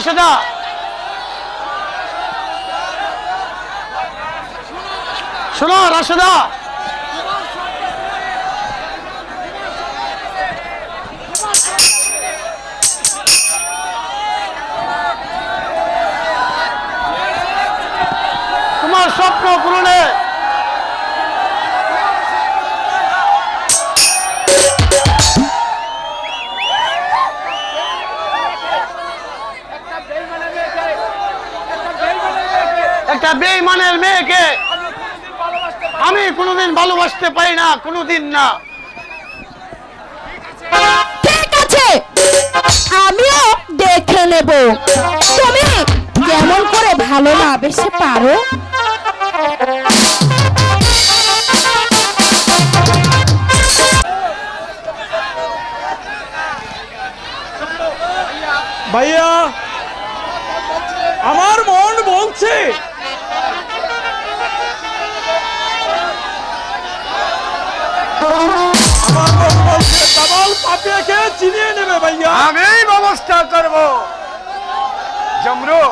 রাশেদা শোনো রাশেদা একটা বেইমানের মেয়েকে আমি কোনোদিন ভালোবাসতে পারি না কোনোদিন না। ঠিক আছে আমিও দেখে নেব। তুমি কেমন করে ভালো না বেশি পারো। ভাইয়া আমার মন বলছে। পাপিয়াকে চিনিয়ে নেবে ভাইয়া। আমি ব্যবস্থা করব। জমরু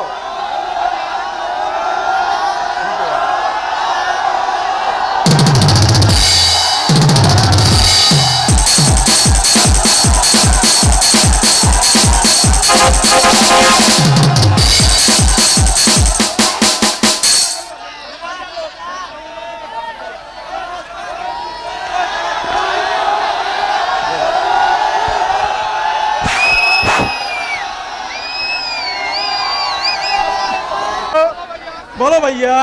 বলো ভাইয়া।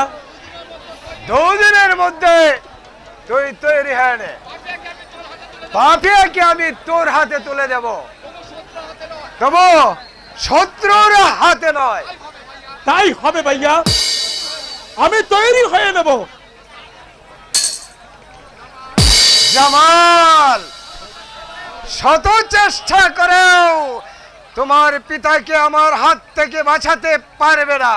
দুদিনের মধ্যে তুই তৈরি হয়ে পাপিয়াকে আমি তোর হাতে তুলে দেব। তবু শত্রুর হাতে নয়। তাই হবে ভাইয়া। আমি তৈরি হয়ে নেব। জামাল শত চেষ্টা করেও তোমার পিতাকে আমার হাত থেকে বাঁচাতে পারবে না।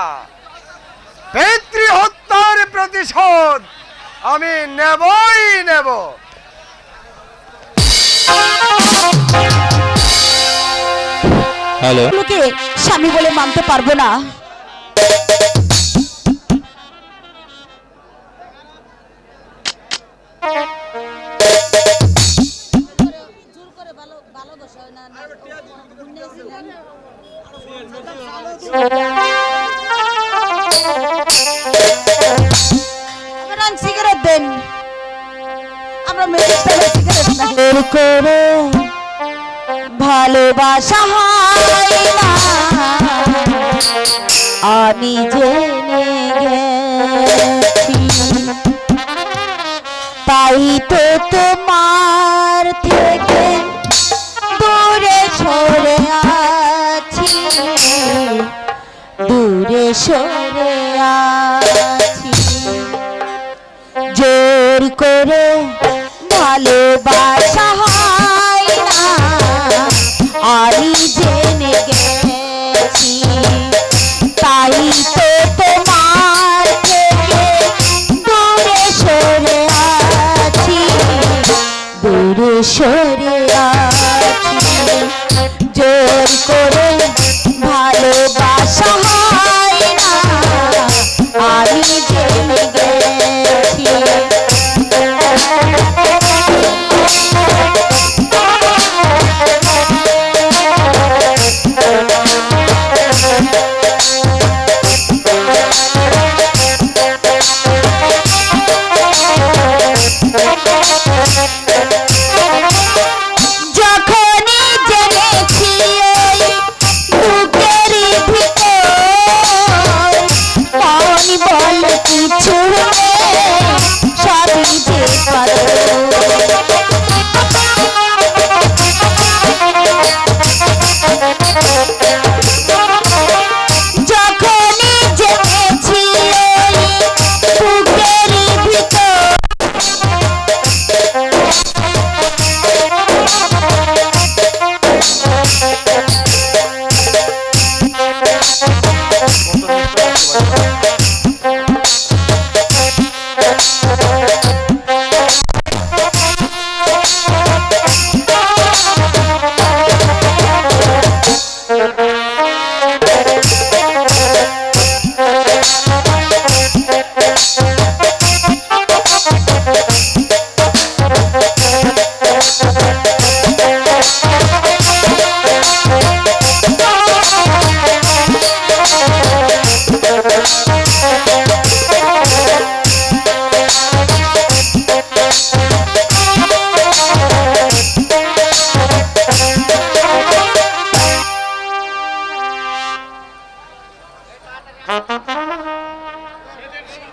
পিতৃ হত্যার প্রতিশোধ আমি নেবই নেব। হ্যালো। লোকে স্বামী বলে মানতে পারব না। আমাদের সিগারেট দেন। আমরা মেয়েদের সিগারেট করে ভালোবাসা হয় না। আমি জেনে গেছি। তাই তো তোমার সরে আছি। জোর করে ভালোবাসা হয় না। আমি জেনে গেছি, তাই তো তোমার দূরে সরে আছি। দূরে সরে আছি। জোর করে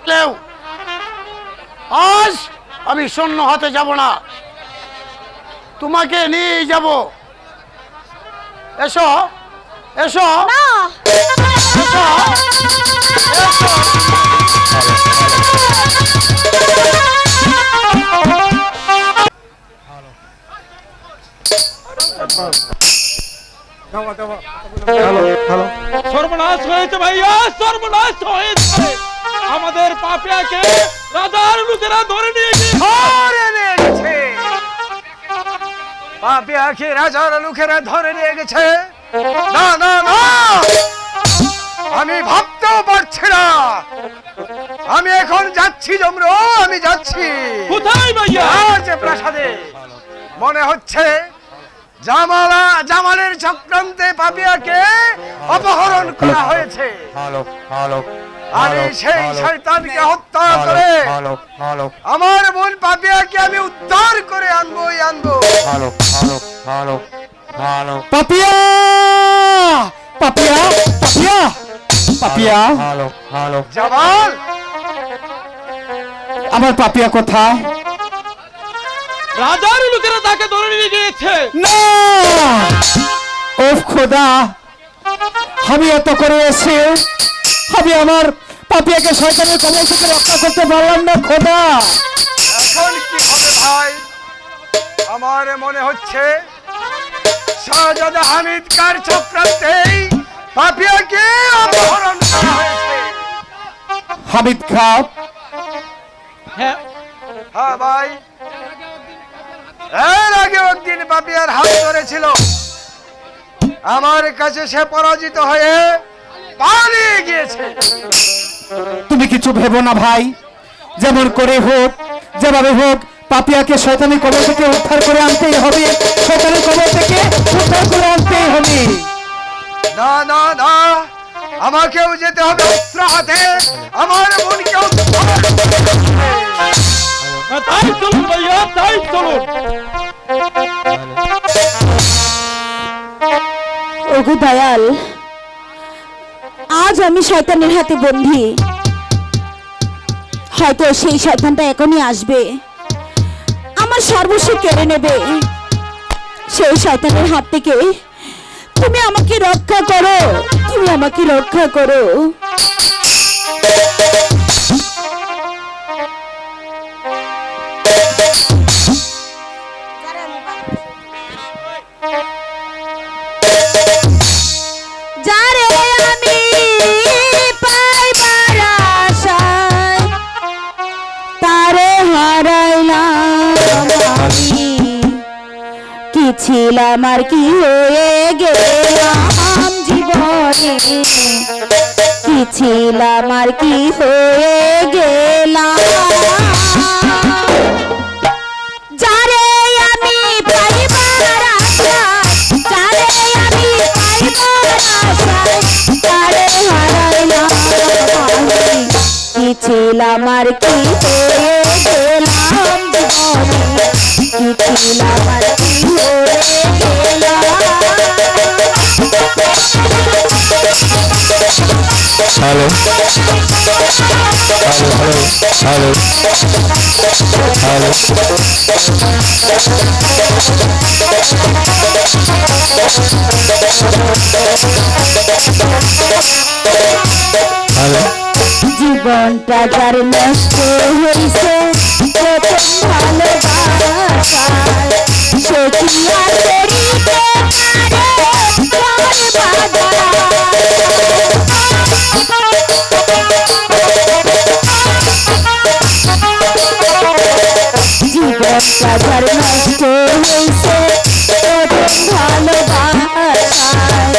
কেউ আজ আমি শূন্য হাতে যাব না। তোমাকে নিয়ে যাব। এসো এসো। এসো এসো। সর্বনাশ হয়েছে ভাইয়া সর্বনাশ হয়েছে। আমাদের পাপিয়াকে রাজার লোকেরা ধরে নিয়ে ধরে নিয়ে গেছে। পাপিয়াকে রাজার লোকেরা ধরে নিয়ে গেছে। না না না। আমি ভাবতেও পারছি না। আমি এখন যাচ্ছি জমর আমি যাচ্ছি। কোথায় ভাইয়া? যে প্রাসাদে? মনে হচ্ছে জামালা জামালের চক্রান্তে পাপিয়াকে অপহরণ করা হয়েছে। আমি সেই শয়তানকে হত্যা করে আমার বোন পাপিয়াকে আমি উদ্ধার করে আনবোই আনব। হ্যালো পাপিয়া! পাপিয়া পাপিয়া পাপিয়া। জামাল! আমার পাপিয়া কোথায়? রাজার লোকেরা তাকে ধরে নিয়ে গিয়েছে। না! ও খোদা! আমি এত করে এসে আমি আমার পাপিয়াকে শয়তানের কবল থেকে রক্ষা করতে পারলাম না খোদা। এখন কি হবে ভাই? আমার মনে হচ্ছে শাহজাদা হামিদ কার চক্রান্তেই পাপিয়াকে অপহরণ করা হয়েছে। হামিদ খাপ হ্যাঁ। হ্যাঁ ভাই এর আগে একদিন পাপিয়ার হাত ধরেছিল। আমার কাছে সে পরাজিত হয়ে পালিয়ে গিয়েছে। তুমি কিছু ভেবো না ভাই। যেমন করে হোক যেভাবে হোক পাপিয়াকে শয়তানি কবর থেকে উদ্ধার করে আনতেই হবে। শয়তানের কবর থেকে উদ্ধার করে আনতেই হবে। না না না আমাকেও যেতে হবে অস্ত্র হাতে আমার বোনকেও তাই চলুন ভাইয়া, তাই চলুন। ওগো দয়াল, আজ আমি শয়তানের হাতে বন্দী। হয়তো সেই শয়তানটা এখনই আসবে। আমার সর্বস্ব কেড়ে নেবে। সেই শয়তানের হাত থেকে তুমি আমাকে রক্ষা করো। তুমি আমাকে রক্ষা করো। আর কি হয়ে গেলাম জীবনে? কি ছিলাম আর কি হয়ে গেলাম? যারে কি ছিলাম আর কি হয়ে গেলাম কি ছিলাম আর কি হয়ে গেলাম? হ্যালো হ্যালো হ্যালো হ্যালো জীবনটা যার নষ্ট হয়েছে ভালোবাসায় সে কি আর যার নষ্ট হয়েছে প্রথম ভালোবাসায়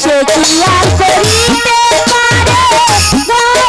সে কি আর করিতে পারে? ঘর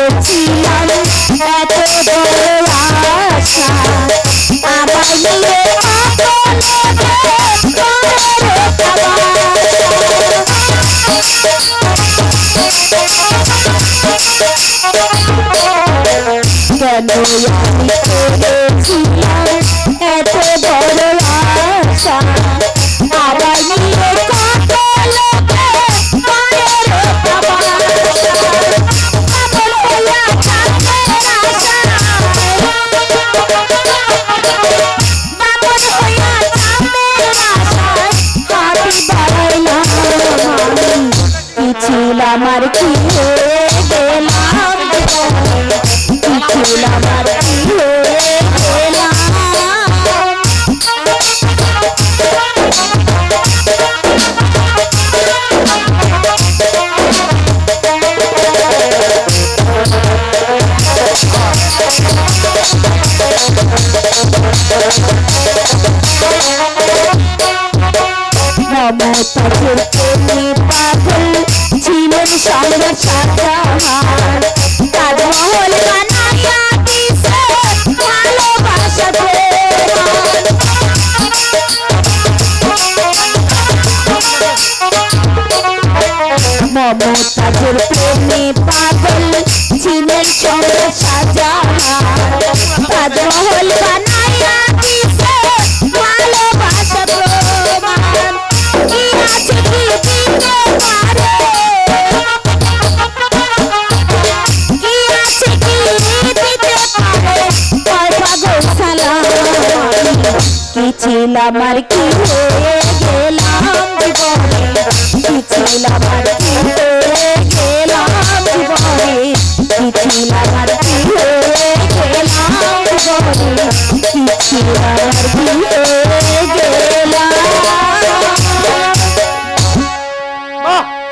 কেন আমি করেছিলাম এত বড় আশা আবার নিয়ে কত সম্রাট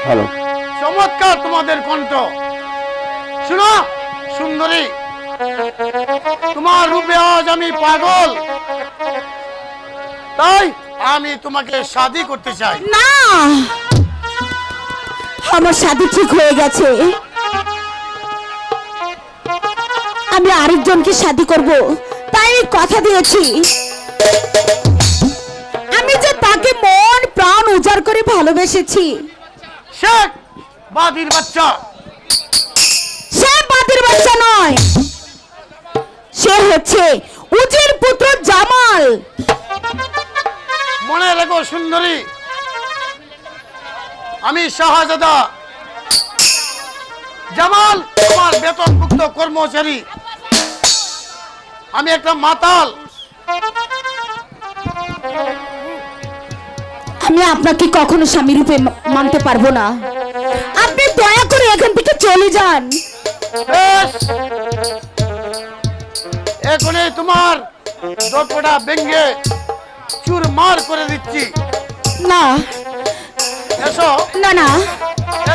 হ্যালো চমৎকার তোমাদের কণ্ঠ। শুনো সুন্দরী তোমার রূপে আজ আমি পাগল। তাই আমি তোমাকে শাদি করতে চাই। না! আমার শাদি ঠিক হয়ে গেছে। আমি আরেকজনকে শাদি করব। তাই আমি কথা দিয়েছি। আমি যে তাকে মন প্রাণ উজাড় করে ভালোবেসেছি। শেখ বাদির বাচ্চা। সে বাতির বাচ্চা নয়। সে হচ্ছে উজির পুত্র জামাল। মনে রেখো সুন্দরী। আমি শাহজাদা। জামাল আমার বেতনভুক্ত কর্মচারী। আমি একটা মাতাল। আমি আপনাকে কখনো স্বামী রূপে মানতে পারব না। আপনি দয়া করে এখান থেকে চলে যান। এখনই তোমার ভেঙ্গে চুরমার করে দিচ্ছি। না। এসো। না না।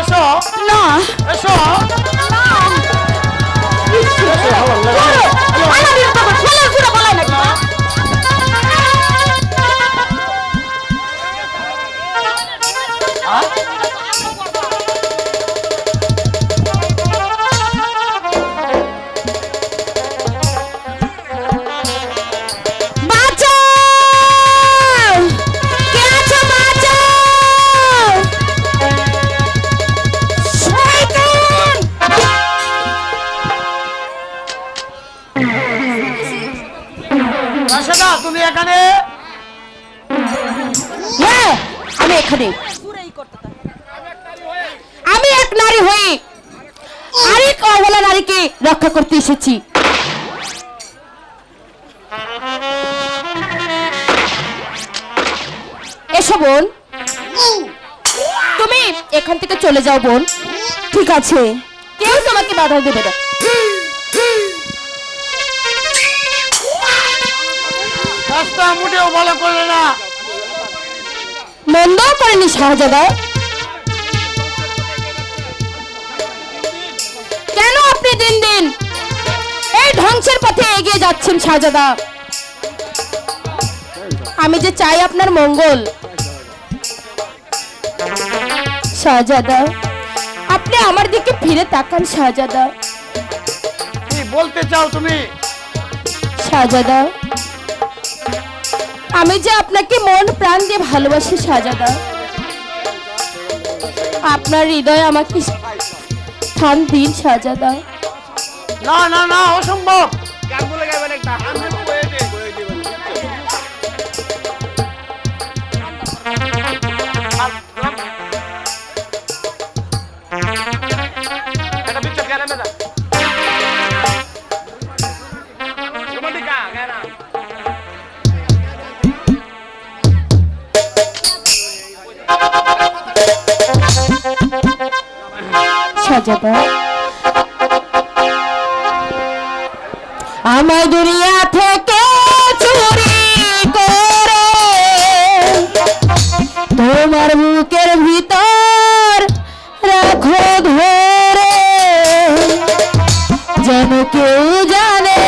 এসো। না। এসো। বাঁচাও! তুমি এখানে। হ্যাঁ আমি এখানে। আমি এক নারী হয়ে আরেক অবলা নারীকে রক্ষা করতে এসেছি। এসো বোন। তুমি এখান থেকে চলে যাও বোন। ঠিক আছে। কেউ তোমাকে বাধা দেবে না। রাস্তা মোটেও ভালো করলে না। মন্দও করেনি শাহজাদা কেন আপনি দিন দিন এই ধ্বংসের পথে এগিয়ে যাচ্ছেন শাহজাদা আমি যে চাই আপনার মঙ্গল। শাহজাদা আপনি আমার দিকে ফিরে তাকান শাহজাদা কি বলতে চাও তুমি? শাহজাদা আমি যে আপনাকে মন প্রাণ দিয়ে ভালোবাসি, সাজাদা। আপনার হৃদয় আমাকে স্থান দিন, সাজাদা। না না না, অসম্ভব। শাহজাদা আমার দুনিয়া থেকে চুরি করে। তোমার বুকের ভিতর রাখো ধরে। যেন কেউ জানে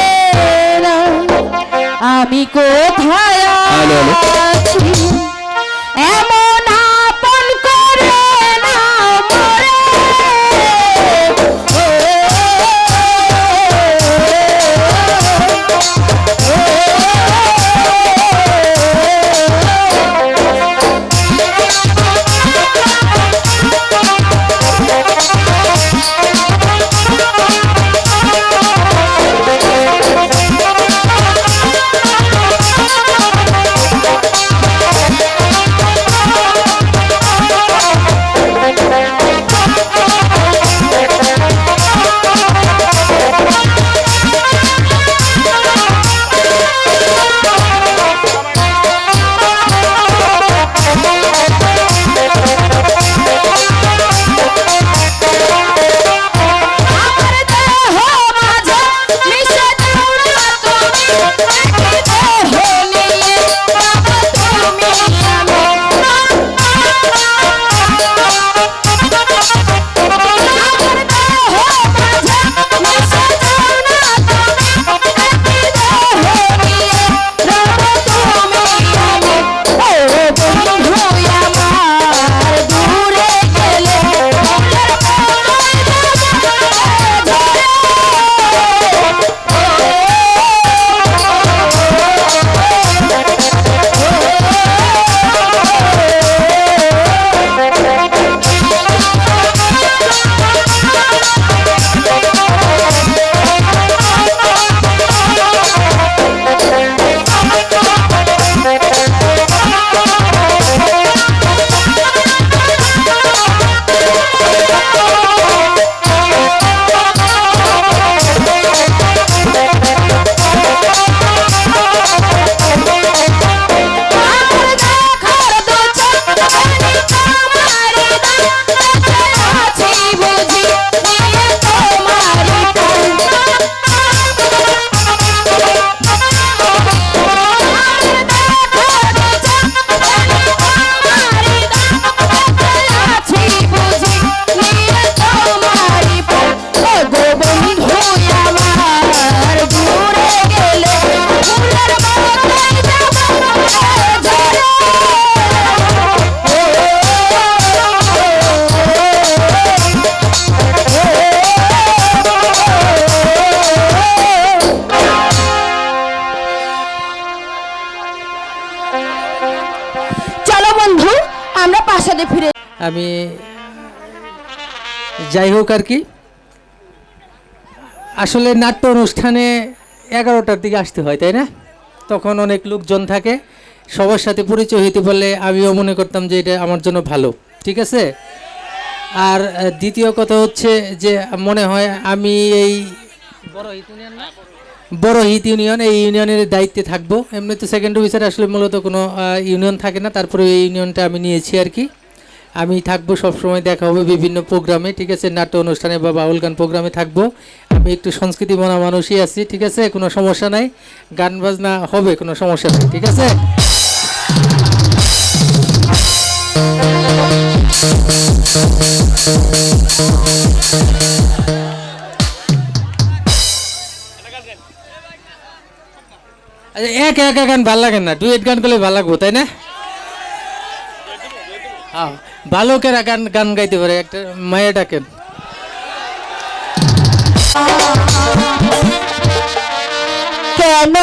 না আমি কোথায় আমি যাই হোক আর কি। আসলে নাট্য অনুষ্ঠানে এগারোটার দিকে আসতে হয়, তাই না? তখন অনেক লোকজন থাকে, সবার সাথে পরিচয় হইতে পারলে আমিও মনে করতাম যে এটা আমার জন্য ভালো, ঠিক আছে? আর দ্বিতীয় কথা হচ্ছে যে মনে হয় আমি এই বড় ইউনিয়ন না? বড় হিত ইউনিয়ন, এই ইউনিয়নের দায়িত্বে থাকব। এমনি তো সেকেন্ড অফিসার আসলে মূলত কোনো ইউনিয়ন থাকে না, তারপরে এই ইউনিয়নটা আমি নিয়েছি আর কি। আমি থাকব সবসময়, দেখা হবে বিভিন্ন প্রোগ্রামে, ঠিক আছে? নাট্য অনুষ্ঠানে বা বাউল গান প্রোগ্রামে থাকব। আমি একটু সংস্কৃতি মনা মানুষই আছি, ঠিক আছে? কোনো সমস্যা নাই। গান বাজনা হবে, কোনো সমস্যা নেই, ঠিক আছে? আচ্ছা এক একা গান ভালো লাগে না ডুয়েট গান করলে ভালো লাগবো, তাই না? হ্যাঁ। বালকেরা গান গান গাইতে পারে একটা মায়া ডাকেন কেন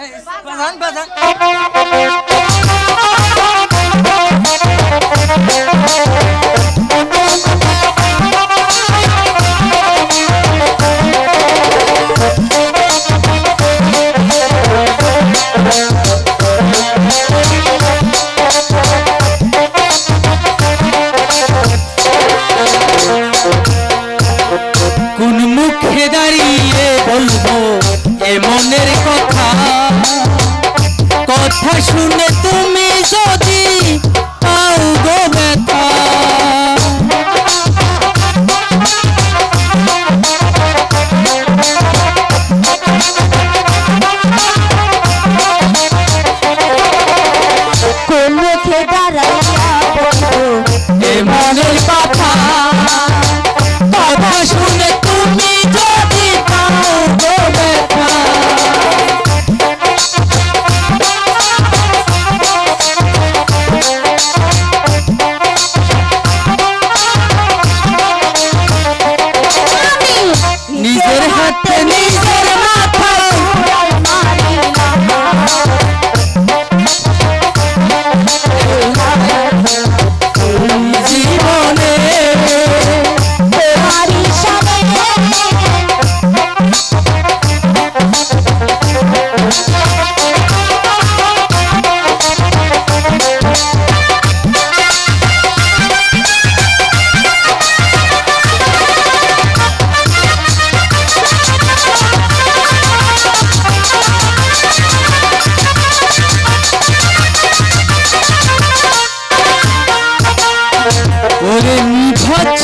কোন করেন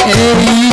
যারে